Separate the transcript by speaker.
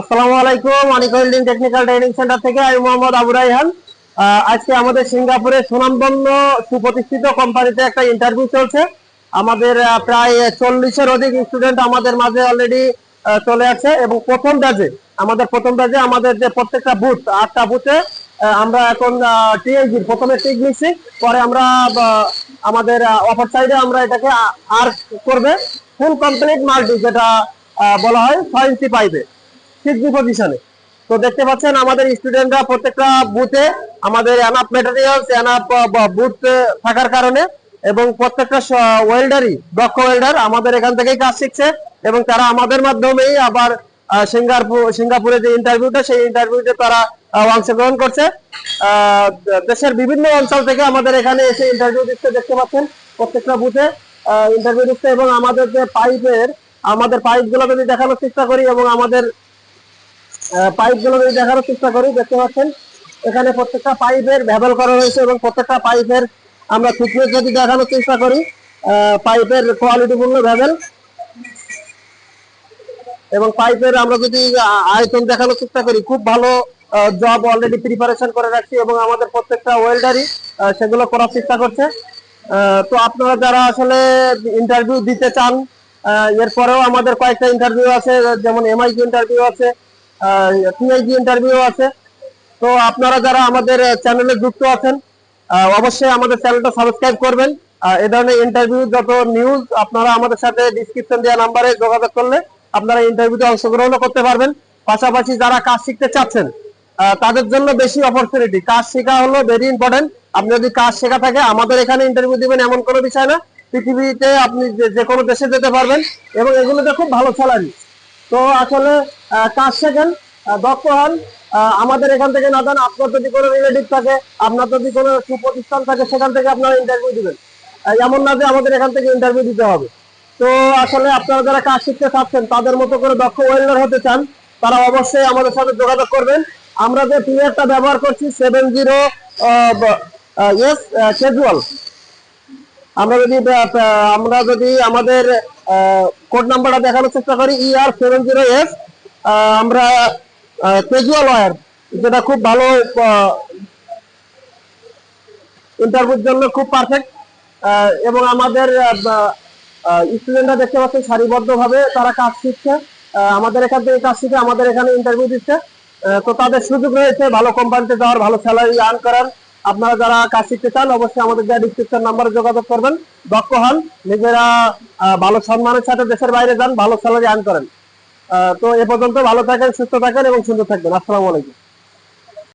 Speaker 1: আসসালামু আলাইকুম, Anik holding technical training centre থেকে আমি মোহাম্মদ আবু রাইহান আজকে আমাদের সিঙ্গাপুরে সুনামধন্য সুপ্রতিষ্ঠিত কোম্পানিতে একটা ইন্টারভিউ চলছে। আমাদের প্রায় চল্লিশের অধিক স্টুডেন্ট আমাদের মাঝে অলরেডি চলে আসছে এবং প্রথম ব্যাচে আমাদের প্রথম ব্যাচে আমাদের যে প্রত্যেকটা বুথ আটটা বুথে আমরা এখন টিএইচি প্রথমে টিক নিচ্ছি। পরে আমরা আমাদের অফার সাইডে আমরা এটাকে আর করবে। ফুল কমপ্লিট মাল্টি যেটা বলা হয়, ছয় ইঞ্চি পাইপে সিক্স পজিশনে তো দেখতে পাচ্ছেন আমাদের স্টুডেন্টরা প্রত্যেকটা বুথে আমাদের এনাফ মেটেরিয়ালস এনাফ বুথ থাকার কারণে এবং প্রত্যেকটা ওয়েল্ডারই দক্ষ ওয়েল্ডার আমাদের এখান থেকেই কাজ শিখছে এবং তারা আমাদের মাধ্যমেই আবার সিঙ্গাপুর যে ইন্টারভিউটা সেই ইন্টারভিউতে তারা অংশগ্রহণ করছে। দেশের বিভিন্ন অঞ্চল থেকে আমাদের এখানে এসে ইন্টারভিউ দিচ্ছে, দেখতে পাচ্ছেন প্রত্যেকটা বুথে ইন্টারভিউ দিচ্ছে এবং আমাদের যে পাইপের আমাদের পাইপগুলো যদি দেখানোর চেষ্টা করি এবং আমাদের পাইপগুলো যদি দেখানোর চেষ্টা করি, দেখতে পাচ্ছেন, এখানে প্রত্যেকটা পাইপের ব্যবহার করা হয়েছে এবং প্রত্যেকটা পাইপের আমরা থিকনেস যদি দেখানোর চেষ্টা করি পাইপের কোয়ালিটি পূর্ণ ভেবেল এবং পাইপের আমরা যদি আয়তন দেখানোর চেষ্টা করি, খুব ভালো জব অলরেডি প্রিপারেশন করে রাখছি এবং আমাদের প্রত্যেকটা ওয়েল্ডারই সেগুলো করার চেষ্টা করছে। তো আপনারা যারা আসলে ইন্টারভিউ দিতে চান এরপরেও আমাদের কয়েকটা ইন্টারভিউ আছে, যেমন এমআইকি ইন্টারভিউ আছে টিআইজি ইন্টারভিউ আছে। তো আপনারা যারা আমাদের চ্যানেলে যুক্ত আছেন অবশ্যই আমাদের চ্যানেলটা সাবস্ক্রাইব করবেন। এ ধরনের ইন্টারভিউ যত নিউজ আপনারা আমাদের সাথে ডিসক্রিপশন দেওয়া নাম্বারে যোগাযোগ করলে আপনারা ইন্টারভিউতে অংশগ্রহণ করতে পারবেন। পাশাপাশি যারা কাজ শিখতে চাচ্ছেন তাদের জন্য বেশি অপরচুনিটি কাজ শেখা হলো ভেরি ইম্পর্টেন্ট আপনি যদি কাজ শেখা থাকে, আমাদের এখানে ইন্টারভিউ দিবেন এমন কোনো বিষয় না। পৃথিবীতে আপনি যে কোনো দেশে যেতে পারবেন এবং এগুলোতে খুব ভালো স্যালারি তো আসলে কাজ শেখেন দক্ষ হন। আমাদের এখান থেকে না দেন আপনার যদি কোনো রিলেটিভ থাকে, আপনার যদি কোনো সুপ্রতিষ্ঠান থাকে, সেখান থেকে আপনারা ইন্টারভিউ দিবেন। এমন না যে আমাদের এখান থেকে ইন্টারভিউ দিতে হবে। তো আসলে আপনারা যারা কাজ শিখতে চাচ্ছেন, তাদের মতো করে দক্ষ ওয়েল্ডার হতে চান, তারা অবশ্যই আমাদের সাথে যোগাযোগ করবেন। আমরা যে প্লেয়ারটা ব্যবহার করছি সেভেন জিরো এস ক্যাজুয়াল আমরা যদি আমরা যদি আমাদের কোড নাম্বারটা দেখানোর চেষ্টা করি E R seven zero S আমরা ক্যাজুয়াল ওয়ার যেটা খুব ভালো ইন্টারভিউর জন্য খুব পারফেক্ট এবং আমাদের স্টুডেন্টরা দেখতে পাচ্ছেন সারিবদ্ধ ভাবে তারা কাজ শিখছে আমাদের এখান থেকে কাজ শিখে আমাদের এখানে ইন্টারভিউ দিচ্ছে তো তাদের সুযোগ রয়েছে ভালো কোম্পানিতে যাওয়ার, ভালো স্যালারি আর্ন করার আপনারা যারা কাজ শিখতে চান, অবশ্যই আমাদের যা ডিসক্রিপশন নাম্বারে যোগাযোগ করবেন। দক্ষ হন, নিজেরা ভালো সম্মানের সাথে দেশের বাইরে যান, ভালো স্যালারি আর্ন করেন। তো এ পর্যন্ত ভালো থাকেন, সুস্থ থাকেন এবং সুন্দর থাকবেন। আসসালামু আলাইকুম।